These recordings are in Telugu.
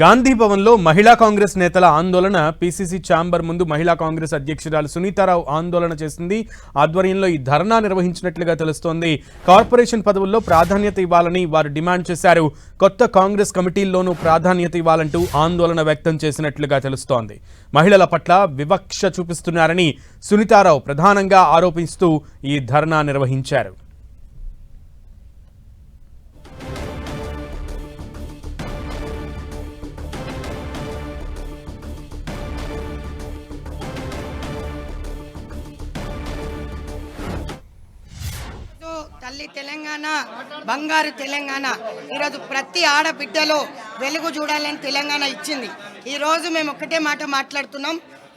గాంధీ భవన్లో మహిళా కాంగ్రెస్ నేతల ఆందోళన పీసీసీ ఛాంబర్ ముందు మహిళా కాంగ్రెస్ అధ్యక్షురాలు సునీతారావు ఆందోళన చేసింది. ఆధ్వర్యంలో ఈ ధర్నా నిర్వహించినట్లుగా తెలుస్తోంది. కార్పొరేషన్ పదవుల్లో ప్రాధాన్యత ఇవ్వాలని వారు డిమాండ్ చేశారు. కొత్త కాంగ్రెస్ కమిటీల్లోనూ ప్రాధాన్యత ఇవ్వాలంటూ ఆందోళన వ్యక్తం చేసినట్లుగా తెలుస్తోంది. మహిళల పట్ల వివక్ష చూపిస్తున్నారని సునీతారావు ప్రధానంగా ఆరోపిస్తూ ఈ ధర్నా నిర్వహించారు. తల్లి తెలంగాణ బంగారు తెలంగాణ. ఈరోజు ప్రతి ఆడబిడ్డలో వెలుగు చూడాలని తెలంగాణ ఇచ్చింది. ఈరోజు మేము ఒక్కటే మాట మాట్లాడుతున్నాం.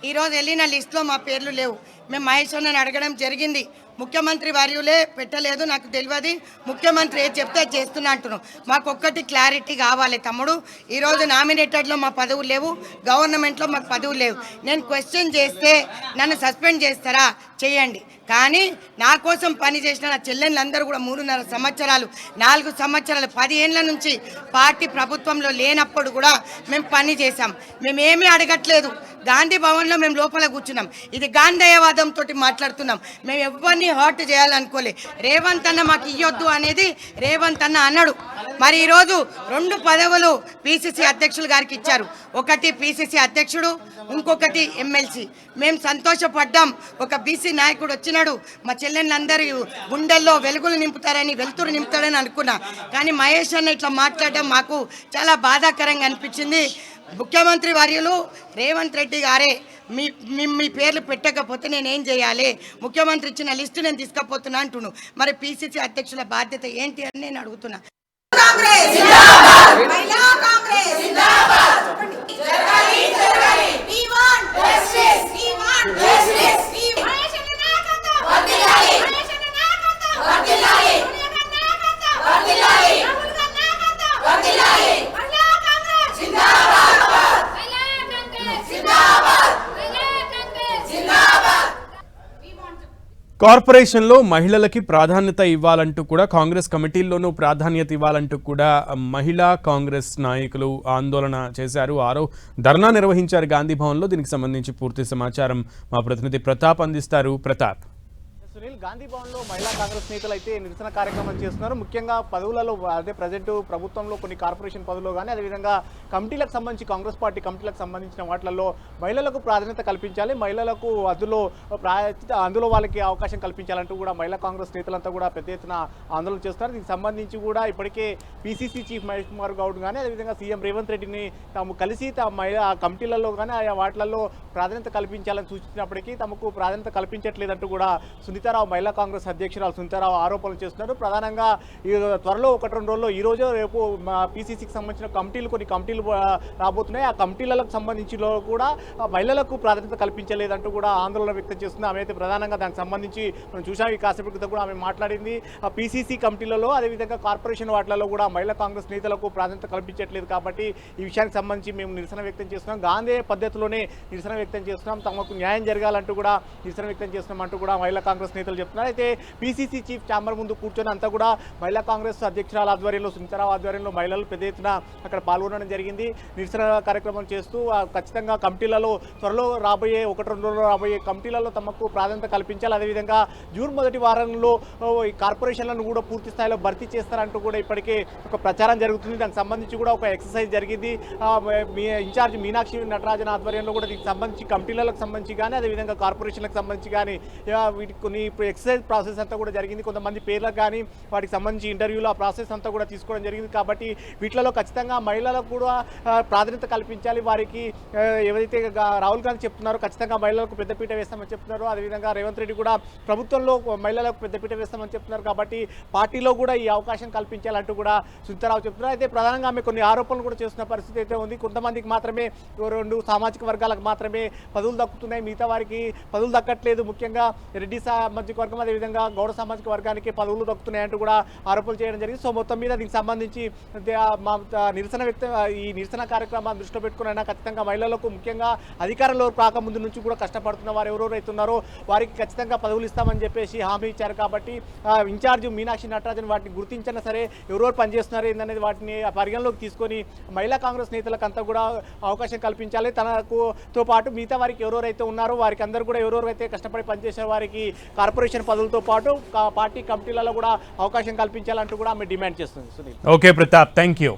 ఈరోజు వెళ్ళిన లిస్ట్లో మా పేర్లు లేవు. మేము మహేశ్వరుని అడగడం జరిగింది. ముఖ్యమంత్రి వర్యులే పెట్టలేదు నాకు తెలియదు. ముఖ్యమంత్రి ఏది చెప్తే అది చేస్తున్నా అంటున్నాం. మాకు ఒక్కటి క్లారిటీ కావాలి తమ్ముడు. ఈరోజు నామినేటెడ్లో మా పదవులు లేవు గవర్నమెంట్లో మాకు పదవులు లేవు. నేను క్వశ్చన్ చేస్తే నన్ను సస్పెండ్ చేస్తారా? చేయండి. కానీ నా కోసం పని చేసిన నా చెల్లెళ్ళందరూ కూడా మూడున్నర సంవత్సరాలు నాలుగు సంవత్సరాలు పదిహేనుల నుంచి పార్టీ ప్రభుత్వంలో లేనప్పుడు కూడా మేము పని చేశాం. మేమేమీ అడగట్లేదు. గాంధీ భవన్లో మేము లోపల కూర్చున్నాం. ఇది గాంధేయవాదంతో మాట్లాడుతున్నాం. మేము ఎవరిని హర్ట్ చేయాలనుకోలే. రేవంత్ అన్న మాకు ఇయ్యొద్దు అనేది రేవంత్ అన్న అన్నాడు. మరి ఈరోజు రెండు పదవులు పిసిసి అధ్యక్షులు గారికి ఇచ్చారు. ఒకటి పిసిసి అధ్యక్షుడు ఇంకొకటి ఎమ్మెల్సీ మేము సంతోషపడ్డాం. ఒక బీసీ నాయకుడు వచ్చినాడు. మా చెల్లెళ్ళందరూ గుండెల్లో వెలుగులు నింపుతారని వెలుతురు నింపుతాడని అనుకున్నా. కానీ మహేష్ అన్న ఇట్లా మాట్లాడడం మాకు చాలా బాధాకరంగా అనిపించింది. ముఖ్యమంత్రి వర్యులు రేవంత్ రెడ్డి గారే మీ మీ పేర్లు పెట్టకపోతే నేనేం చేయాలి? ముఖ్యమంత్రి ఇచ్చిన లిస్టు నేను తీసుకపోతున్నా అంటున్నాను మరి పిసిసి అధ్యక్షుల బాధ్యత ఏంటి అని నేను అడుగుతున్నా. జిందాబాద్! కార్పొరేషన్లో మహిళలకి ప్రాధాన్యత ఇవ్వాలంటూ కూడా కాంగ్రెస్ కమిటీల్లోనూ ప్రాధాన్యత ఇవ్వాలంటూ కూడా మహిళా కాంగ్రెస్ నాయకులు ఆందోళన చేశారు. ఆరో ధర్నా నిర్వహించారు గాంధీ భవన్లో. దీనికి సంబంధించి పూర్తి సమాచారం మా ప్రతినిధి ప్రతాప్ అందిస్తారు. ప్రతాప్. సునీల్ గాంధీ భవన్లో మహిళా కాంగ్రెస్ నేతలు అయితే నిరసన కార్యక్రమం చేస్తున్నారు. ముఖ్యంగా పదవులలో అదే ప్రజెంట్ ప్రభుత్వంలో కొన్ని కార్పొరేషన్ పదవులు కానీ అదేవిధంగా కమిటీలకు సంబంధించి కాంగ్రెస్ పార్టీ కమిటీలకు సంబంధించిన వాటిల్లో మహిళలకు ప్రాధాన్యత కల్పించాలి. మహిళలకు అందులో అందులో వాళ్ళకి అవకాశం కల్పించాలంటూ కూడా మహిళా కాంగ్రెస్ నేతలంతా కూడా పెద్ద ఎత్తున ఆందోళన చేస్తున్నారు. దీనికి సంబంధించి కూడా ఇప్పటికే పీసీసీ చీఫ్ మహేష్ కుమార్ గౌడ్ కానీ అదేవిధంగా సీఎం రేవంత్ రెడ్డిని తాము కలిసి తమ మహిళా ఆ కమిటీలలో కానీ ఆయా వాటిలలో ప్రాధాన్యత కల్పించాలని సూచించినప్పటికీ తమకు ప్రాధాన్యత కల్పించట్లేదంటూ కూడా సునీతారావు మహిళా కాంగ్రెస్ అధ్యక్షురాలు సునీతారావు ఆరోపణలు చేస్తున్నారు. ప్రధానంగా ఈ త్వరలో ఒకటి రెండు రోజుల్లో ఈ రోజు రేపు పీసీసీకి సంబంధించిన కమిటీలు కొన్ని కమిటీలు రాబోతున్నాయి. ఆ కమిటీలకు సంబంధించిన కూడా మహిళలకు ప్రాధాన్యత కల్పించలేదంటూ కూడా ఆందోళన వ్యక్తం చేస్తుంది. ఆమె అయితే ప్రధానంగా దానికి సంబంధించి మనం చూసాం ఈ కాసేపు క్రితం కూడా ఆమె మాట్లాడింది. ఆ పీసీసీ కమిటీలలో అదేవిధంగా కార్పొరేషన్ వాటిలలో కూడా మహిళా కాంగ్రెస్ నేతలకు ప్రాధాన్యత కల్పించట్లేదు కాబట్టి ఈ విషయానికి సంబంధించి మేము నిరసన వ్యక్తం చేస్తున్నాం. గాంధీ పద్ధతిలోనే నిరసన వ్యక్తం చేస్తున్నాం. తమకు న్యాయం జరగాలంటూ కూడా నిరసన వ్యక్తం చేస్తున్నాం అంటూ కూడా మహిళా కాంగ్రెస్ నేతలు చెప్తున్నారు. అయితే పీసీసీ చీఫ్ ఛాంబర్ ముందు కూర్చొని అంతా కూడా మహిళా కాంగ్రెస్ అధ్యక్షురాల ఆధ్వర్యంలో సునీతారావు ఆధ్వర్యంలో మహిళలు పెద్ద ఎత్తున అక్కడ పాల్గొనడం జరిగింది. నిరసన కార్యక్రమం చేస్తూ ఖచ్చితంగా కమిటీలలో త్వరలో రాబోయే ఒకటి రెండు రోజుల్లో రాబోయే కమిటీలలో తమకు ప్రాధాన్యత కల్పించాలి. అదేవిధంగా జూన్ మొదటి వారంలో ఈ కార్పొరేషన్లను కూడా పూర్తి స్థాయిలో భర్తీ చేస్తారంటూ కూడా ఇప్పటికే ఒక ప్రచారం జరుగుతుంది. దానికి సంబంధించి కూడా ఒక ఎక్సర్సైజ్ జరిగింది. మీ ఇన్ఛార్జ్ మీనాక్షి నటరాజన్ ఆధ్వర్యంలో కూడా దీనికి సంబంధించి కమిటీలకు సంబంధించి కానీ అదేవిధంగా కార్పొరేషన్లకు సంబంధించి కానీ వీటికి కొన్ని ఇప్పుడు ఎక్సర్సైజ్ ప్రాసెస్ అంతా కూడా జరిగింది. కొంతమంది పేర్లకు కానీ వాటికి సంబంధించి ఇంటర్వ్యూలో ఆ ప్రాసెస్ అంతా కూడా తీసుకోవడం జరిగింది. కాబట్టి వీటిలో ఖచ్చితంగా మహిళలకు కూడా ప్రాధాన్యత కల్పించాలి. వారికి ఆ, ఏవైతే రాహుల్ గాంధీ చెప్తున్నారో ఖచ్చితంగా మహిళలకు పెద్దపీట వేస్తామని చెప్తున్నారు. అదేవిధంగా రేవంత్ రెడ్డి కూడా ప్రభుత్వంలో మహిళలకు పెద్దపీట వేస్తామని చెప్తున్నారు. కాబట్టి పార్టీలో కూడా ఈ అవకాశం కల్పించాలంటూ కూడా సునీతారావు చెప్తున్నారు. అయితే ప్రధానంగా ఆమె కొన్ని ఆరోపణలు కూడా చేస్తున్న పరిస్థితి అయితే ఉంది. కొంతమందికి మాత్రమే రెండు సామాజిక వర్గాలకు మాత్రమే పదవులు దక్కుతున్నాయి. మిగతా వారికి పదవులు దక్కట్లేదు. ముఖ్యంగా రెడ్డి సామాజిక వర్గం అదేవిధంగా గౌడ సామాజిక వర్గానికి పదవులు దక్కుతున్నాయంటూ కూడా ఆరోపణలు చేయడం జరిగింది. సో మొత్తం మీద దీనికి సంబంధించి మా నిరసన వ్యక్తి ఈ నిరసన కార్యక్రమాన్ని దృష్టిలో పెట్టుకున్న ఖచ్చితంగా మహిళలకు ముఖ్యంగా అధికారంలో రాకముందు నుంచి కూడా కష్టపడుతున్న వారు ఎవరెవరైతే ఉన్నారో వారికి ఖచ్చితంగా పదవులు ఇస్తామని చెప్పేసి హామీ ఇచ్చారు కాబట్టి ఇన్ఛార్జ్ మీనాక్షి నటరాజన్ వాటిని గుర్తించినా సరే ఎవరెవరు పనిచేస్తున్నారు ఏందనేది వాటిని పరిగణలోకి తీసుకొని మహిళా కాంగ్రెస్ నేతలకు అంతా కూడా అవకాశం కల్పించాలి. తనకు తో పాటు మిగతా వారికి ఎవరెవరైతే ఉన్నారో వారికి అందరూ కూడా ఎవరెవరైతే కష్టపడి పనిచేసే వారికి కార్పొరేషన్ పదవులతో పాటు పార్టీ కమిటీలలో కూడా అవకాశం కల్పించాలంటూ కూడా ఆమె డిమాండ్ చేస్తుంది Sunil. Okay Pratap. Thank you